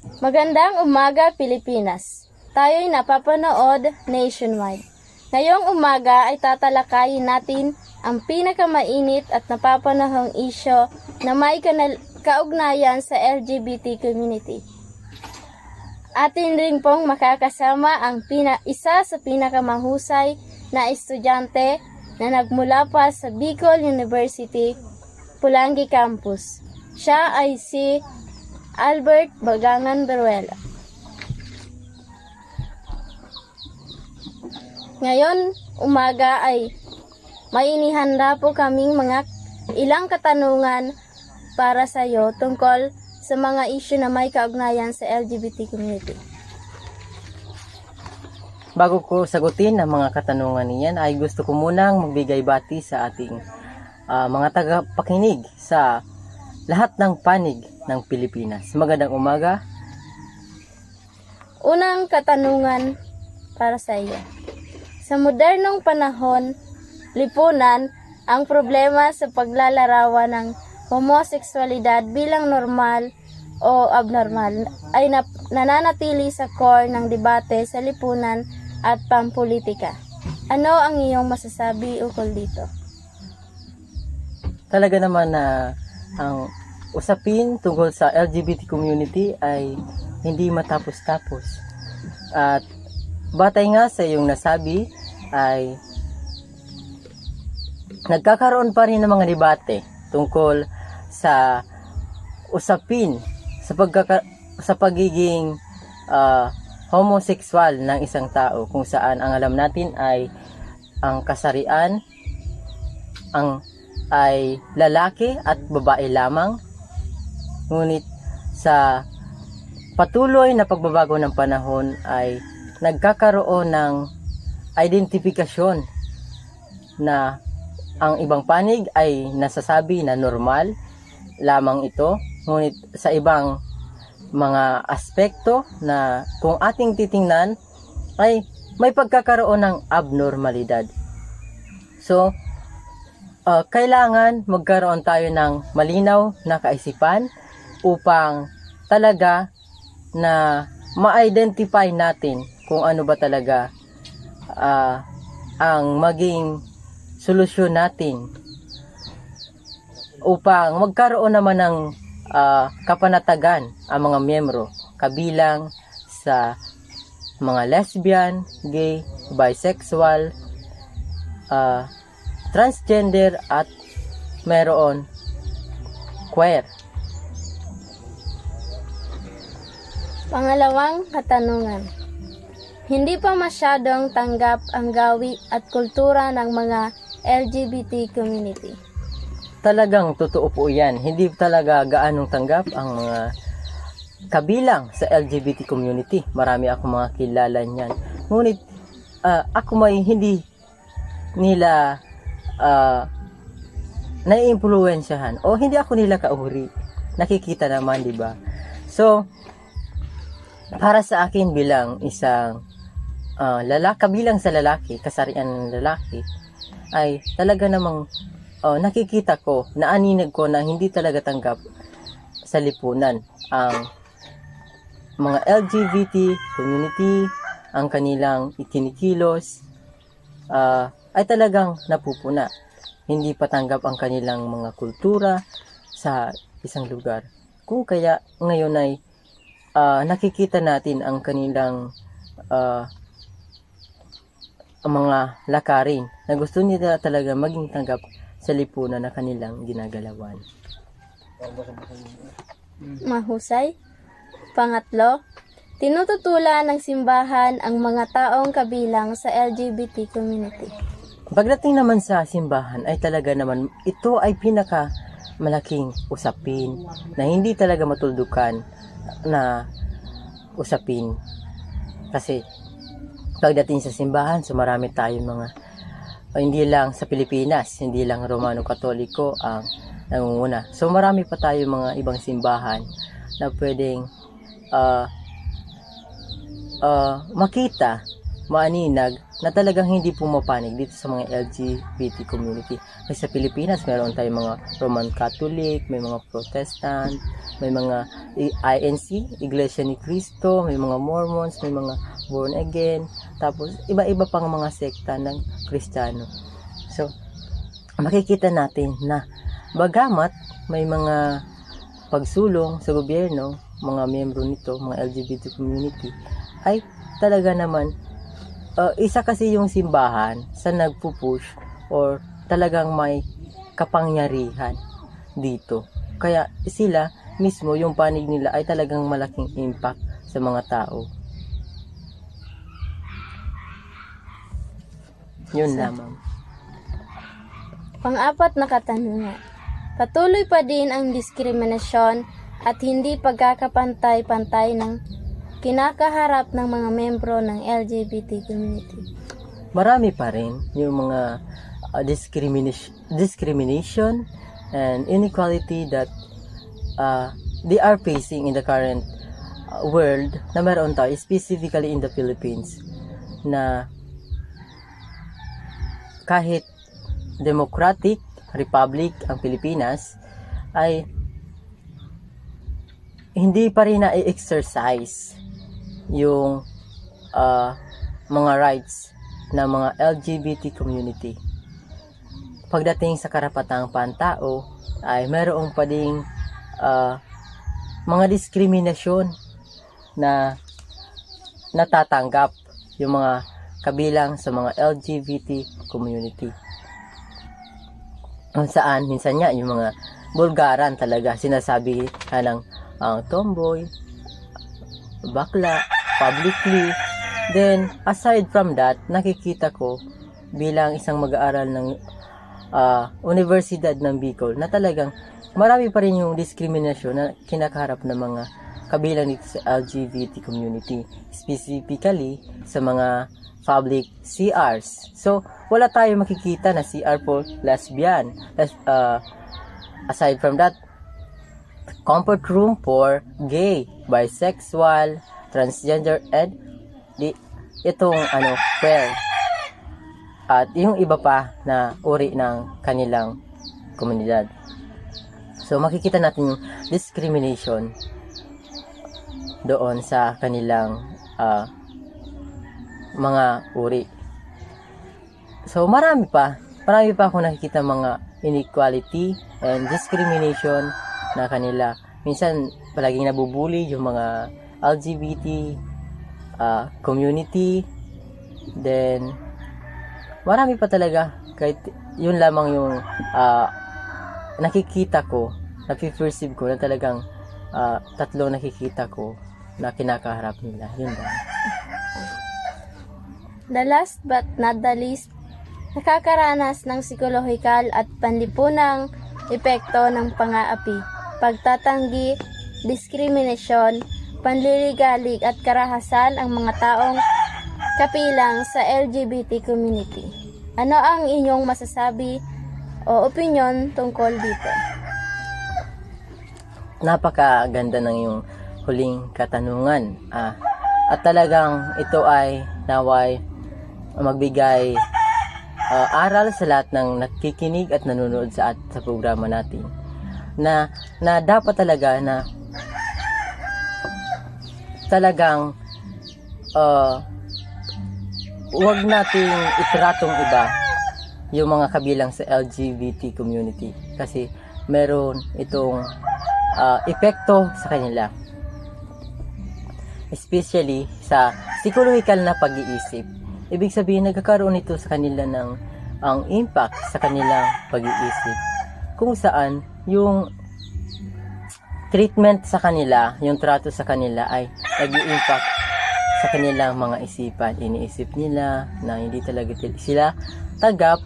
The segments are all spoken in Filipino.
Magandang umaga, Pilipinas. Tayo'y napapanood nationwide. Ngayong umaga ay tatalakayin natin ang pinakamainit at napapanahong isyo na may kaugnayan sa LGBT community. Atin rin pong makakasama ang pina- isa sa pinakamahusay na estudyante na nagmula pa sa Bicol University, Pulangi Campus. Siya ay si Albert Bagangan Beruela. Ngayon, umaga ay may inihanda po kaming mga ilang katanungan para sa iyo tungkol sa mga issue na may kaugnayan sa LGBT community. Bago ko sagutin ang mga katanungan niyan ay gusto ko munang magbigay bati sa ating ah, mga tagapakinig sa lahat ng panig ng Pilipinas. Magandang umaga. Unang katanungan para sa iyo. Sa modernong panahon, lipunan ang problema sa paglalarawan ng homoseksualidad bilang normal o abnormal ay nap- nananatili sa core ng debate sa lipunan at pampolitika. Ano ang iyong masasabi ukol dito? Talaga naman na ang usapin tungkol sa LGBT community ay hindi matapos-tapos. At batay nga sa iyong nasabi ay nagkakaroon pa rin ng mga debate tungkol sa usapin sa pagkaka, sa pagiging ah, homosexual ng isang tao kung saan ang alam natin ay ang kasarian ang ay lalaki at babae lamang. Ngunit sa patuloy na pagbabago ng panahon ay nagkakaroon ng identifikasyon na ang ibang panig ay nasasabi na normal lamang ito. Ngunit sa ibang mga aspekto na kung ating titingnan ay may pagkakaroon ng abnormalidad. So, uh, kailangan magkaroon tayo ng malinaw na kaisipan upang talaga na ma-identify natin kung ano ba talaga ah, ang maging solusyon natin upang magkaroon naman ng ah, kapanatagan ang mga miyembro kabilang sa mga lesbian, gay, bisexual, ah, transgender at meron queer. Pangalawang katanungan. Hindi pa masyadong tanggap ang gawi at kultura ng mga LGBT community. Talagang totoo po yan. Hindi talaga gaanong tanggap ang mga kabilang sa LGBT community. Marami akong mga kilala niyan. Ngunit ah, ako may hindi nila uh, naiimpluwensyahan o hindi ako nila kauri. Nakikita naman, di ba? So, para sa akin bilang isang uh, lalaki, kabilang sa lalaki, kasarian ng lalaki, ay talaga namang uh, nakikita ko, naaninag ko na hindi talaga tanggap sa lipunan ang mga LGBT community, ang kanilang ikinikilos, ah, ay talagang napupuna. Hindi patanggap ang kanilang mga kultura sa isang lugar. Kung kaya ngayon ay ah, nakikita natin ang kanilang ang mga lakarin na gusto nila talaga maging tanggap sa lipunan na kanilang ginagalawan. Mahusay. Pangatlo, tinututulan ng simbahan ang mga taong kabilang sa LGBT community. Pagdating naman sa simbahan ay talaga naman ito ay pinaka malaking usapin na hindi talaga matuldukan na usapin. Kasi pagdating sa simbahan, so marami tayong mga o hindi lang sa Pilipinas, hindi lang Romano Katoliko ang nangunguna. So marami pa tayong mga ibang simbahan na pwedeng ah, ah, makita maaninag na talagang hindi pumapanig dito sa mga LGBT community. Kasi sa Pilipinas, meron tayong mga Roman Catholic, may mga Protestant, may mga INC, Iglesia ni Cristo, may mga Mormons, may mga born again, tapos iba-iba pang mga sekta ng Kristiyano. So, makikita natin na bagamat may mga pagsulong sa gobyerno, mga miyembro nito, mga LGBT community, ay talaga naman uh, isa kasi yung simbahan sa nagpupush or talagang may kapangyarihan dito. Kaya sila mismo yung panig nila ay talagang malaking impact sa mga tao. Yun lamang. Pang-apat na katanungan. Patuloy pa din ang diskriminasyon at hindi pagkakapantay-pantay ng kinakaharap ng mga membro ng LGBT community. marami pa rin yung mga uh, discrimination, discrimination and inequality that uh, they are facing in the current uh, world na meron tayo, specifically in the Philippines, na kahit democratic republic ang Pilipinas ay hindi pa rin na-exercise yung uh, mga rights ng mga LGBT community. Pagdating sa karapatang pantao, ay mayroong pa ding ah, mga diskriminasyon na natatanggap yung mga kabilang sa mga LGBT community. Kung saan, minsan nga, yung mga bulgaran talaga, sinasabi ka ng ah, tomboy, bakla, publicly. Then, aside from that, nakikita ko bilang isang mag-aaral ng ah, Universidad ng Bicol na talagang marami pa rin yung diskriminasyon na kinakaharap ng mga kabilang dito sa LGBT community. Specifically, sa mga public CRs. So, wala tayo makikita na CR for lesbian. Les, ah, aside from that, comfort room for gay, bisexual, transgender, and di, itong ano, queer. At yung iba pa na uri ng kanilang komunidad. So makikita natin yung discrimination doon sa kanilang ah, mga uri. So marami pa, marami pa akong nakikita mga inequality and discrimination na kanila. Minsan palaging nabubuli yung mga LGBT ah, community. Then marami pa talaga kahit yun lamang yung ah, nakikita ko, napiperceive ko na talagang ah, tatlo nakikita ko na kinakaharap nila. Yun lang. The last but not the least, nakakaranas ng psikolohikal at panlipunang epekto ng pang-aapi, pagtatanggi, diskriminasyon, panliligalig at karahasan ang mga taong kapilang sa LGBT community. Ano ang inyong masasabi o opinion tungkol dito? napakaganda ng yung huling katanungan. Ah, at talagang ito ay naway magbigay ah, aral sa lahat ng nakikinig at nanonood sa at sa programa natin na na dapat talaga na talagang ah, huwag nating itratong iba yung mga kabilang sa LGBT community kasi meron itong ah, epekto sa kanila. Especially sa psychological na pag-iisip. Ibig sabihin, nagkakaroon ito sa kanila ng ang impact sa kanilang pag-iisip. Kung saan, yung treatment sa kanila, yung trato sa kanila ay nag-impact sa kanilang mga isipan. Iniisip nila na hindi talaga sila tagap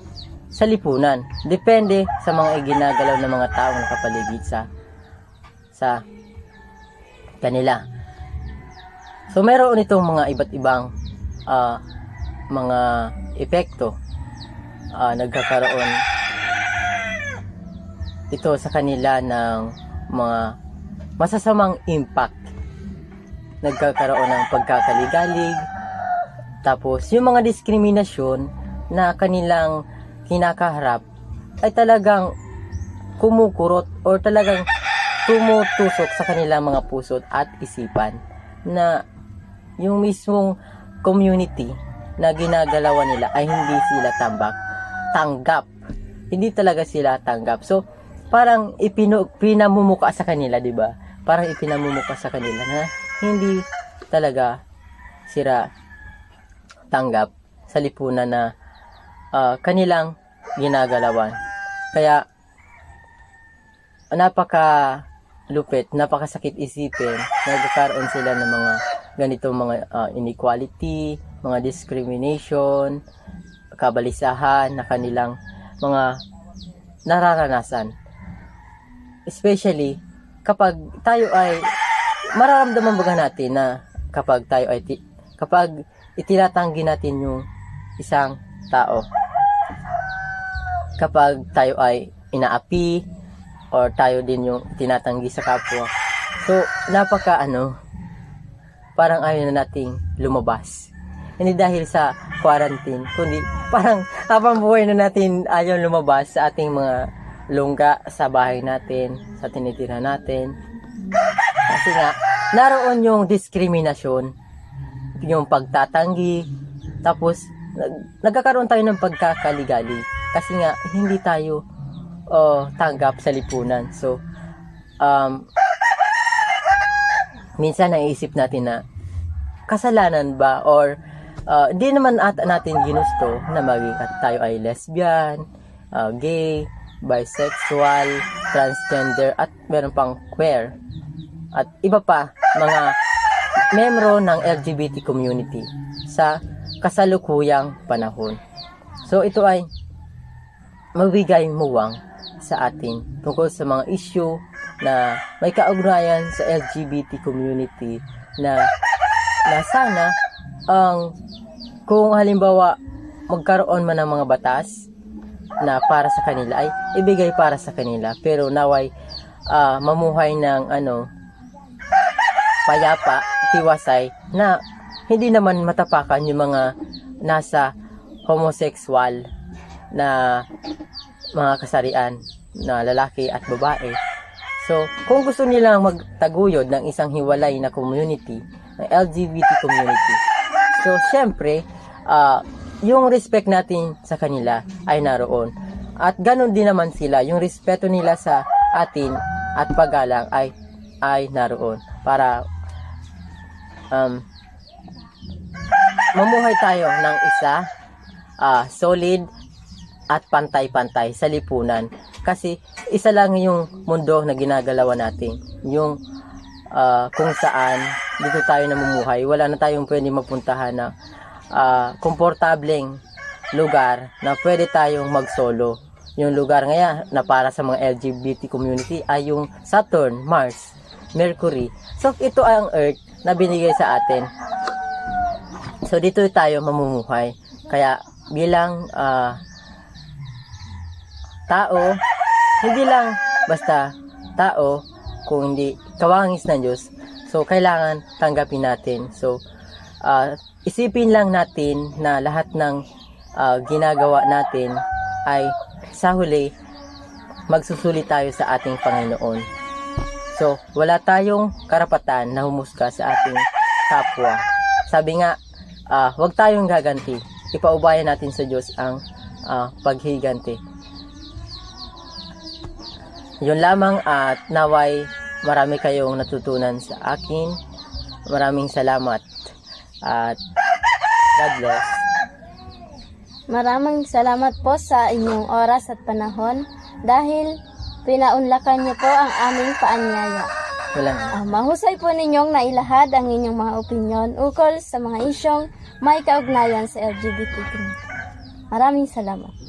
sa lipunan. Depende sa mga iginagalaw ng mga taong nakapaligid sa sa kanila. So meron itong mga iba't ibang ah, mga epekto ah, nagkakaroon ito sa kanila ng mga masasamang impact nagkakaroon ng pagkakaligalig Tapos, yung mga diskriminasyon na kanilang kinakaharap ay talagang kumukurot or talagang tumutusok sa kanilang mga puso at isipan na yung mismong community na ginagalawan nila ay hindi sila tambak, tanggap. Hindi talaga sila tanggap. So, parang ipinu, pinamumuka sa kanila, di ba? Parang ipinamumuka sa kanila na hindi talaga sila tanggap sa lipunan na ah, kanilang ginagalawan. Kaya, napaka lupit, napakasakit isipin, nagkakaroon sila ng mga ganito mga ah, inequality, mga discrimination, kabalisahan na kanilang mga nararanasan. Especially kapag tayo ay mararamdaman baga natin na kapag tayo ay ti- kapag itinatanggi natin yung isang tao. Kapag tayo ay inaapi or tayo din yung tinatanggi sa kapwa. So napaka ano parang ayaw na nating lumabas. Hindi dahil sa quarantine kundi parang habang buhay na natin ayaw lumabas sa ating mga lungga sa bahay natin sa tinitira natin. Kasi nga naroon yung diskriminasyon yung pagtatanggi. Tapos nag- nagkakaroon tayo ng pagkakaligali. Kasi nga hindi tayo oh, tanggap sa lipunan. So um, minsan naisip natin na kasalanan ba? Or uh, di naman at natin ginusto na maging tayo ay lesbian, uh, gay, bisexual, transgender at meron pang queer at iba pa mga membro ng LGBT community sa kasalukuyang panahon. So ito ay mabigay muwang sa atin tungkol sa mga issue na may kaugnayan sa LGBT community na na sana ang kung halimbawa magkaroon man ng mga batas na para sa kanila ay ibigay para sa kanila pero naway ah, mamuhay ng ano payapa, tiwasay na hindi naman matapakan yung mga nasa homosexual na mga kasarian na lalaki at babae. So, kung gusto nilang magtaguyod ng isang hiwalay na community, ng LGBT community, so, syempre, ah, yung respect natin sa kanila ay naroon. At ganun din naman sila, yung respeto nila sa atin at paggalang ay ay naroon. Para um, mamuhay tayo ng isa ah, solid at pantay-pantay sa lipunan. Kasi isa lang yung mundo na ginagalawan natin. Yung ah, kung saan dito tayo namumuhay. Wala na tayong pwede mapuntahan na ah, komportableng lugar na pwede tayong mag-solo yung lugar ngayon na para sa mga LGBT community ay yung Saturn, Mars, Mercury. So ito ang Earth na binigay sa atin. So dito tayo mamumuhay. Kaya bilang ah, tao, hindi lang basta tao, kung hindi kawangis ng Diyos. So kailangan tanggapin natin. So ah, isipin lang natin na lahat ng ah, ginagawa natin ay sa huli magsusuli tayo sa ating Panginoon. So, wala tayong karapatan na humusga sa ating kapwa. Sabi nga, ah, huwag tayong gaganti. Ipaubayan natin sa Diyos ang ah, paghiganti. Yun lamang at naway marami kayong natutunan sa akin. Maraming salamat at God bless. Maraming salamat po sa inyong oras at panahon dahil pinaunlakan niyo po ang aming paanyaya. Walang Ah, mahusay po ninyong nailahad ang inyong mga opinyon ukol sa mga isyong may kaugnayan sa LGBT community. Maraming salamat.